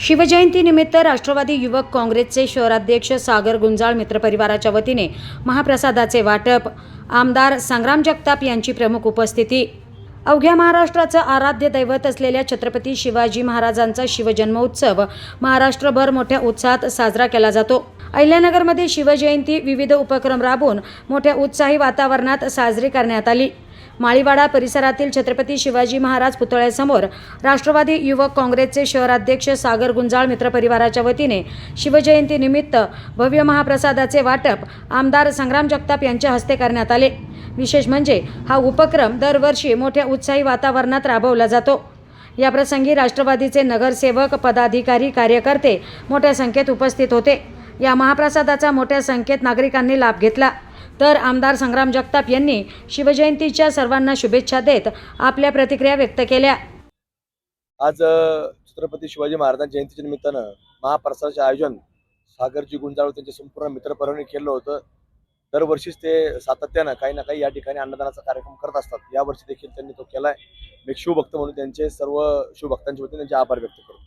शिवजयंतीनिमित्त राष्ट्रवादी युवक काँग्रेसचे शहराध्यक्ष सागर गुंजाळ मित्रपरिवाराच्या वतीने महाप्रसादाचे वाटप आमदार संग्राम जगताप यांची प्रमुख उपस्थिती. अवघ्या महाराष्ट्राचं आराध्य दैवत असलेल्या छत्रपती शिवाजी महाराजांचा शिवजन्मोत्सव महाराष्ट्रभर मोठ्या उत्साहात साजरा केला जातो. अहिल्यानगरमध्ये शिवजयंती विविध उपक्रम राबवून मोठ्या उत्साही वातावरणात साजरी करण्यात आली. माळीवाडा परिसरातील छत्रपती शिवाजी महाराज पुतळ्यासमोर राष्ट्रवादी युवक काँग्रेसचे शहराध्यक्ष सागर गुंजाळ मित्रपरिवाराच्या वतीने शिवजयंतीनिमित्त भव्य महाप्रसादाचे वाटप आमदार संग्राम जगताप यांच्या हस्ते करण्यात आले. विशेष म्हणजे हा उपक्रम दरवर्षी मोठ्या उत्साही वातावरणात राबवला जातो. याप्रसंगी राष्ट्रवादीचे नगरसेवक पदाधिकारी कार्यकर्ते मोठ्या संख्येत उपस्थित होते. या महाप्रसादाचा मोठ्या संख्येत नागरिकांनी लाभ घेतला. तर आमदार संग्राम जगताप यांनी शिवजयंतीच्या सर्वांना शुभेच्छा देत आपल्या प्रतिक्रिया व्यक्त केल्या. आज छत्रपती शिवाजी महाराजांच्या जयंतीच्या निमित्तानं महाप्रसादाचे आयोजन सागरजी गुंजाळ त्यांच्या संपूर्ण मित्रपरिवाराने केलं होतं. दरवर्षीच ते सातत्यानं काही ना काही या ठिकाणी अन्नदानाचा कार्यक्रम करत असतात. यावर्षी देखील त्यांनी तो केलाय. मी शिवभक्त म्हणून त्यांचे सर्व शिवभक्तांच्या वतीने त्यांचे आभार व्यक्त करतो.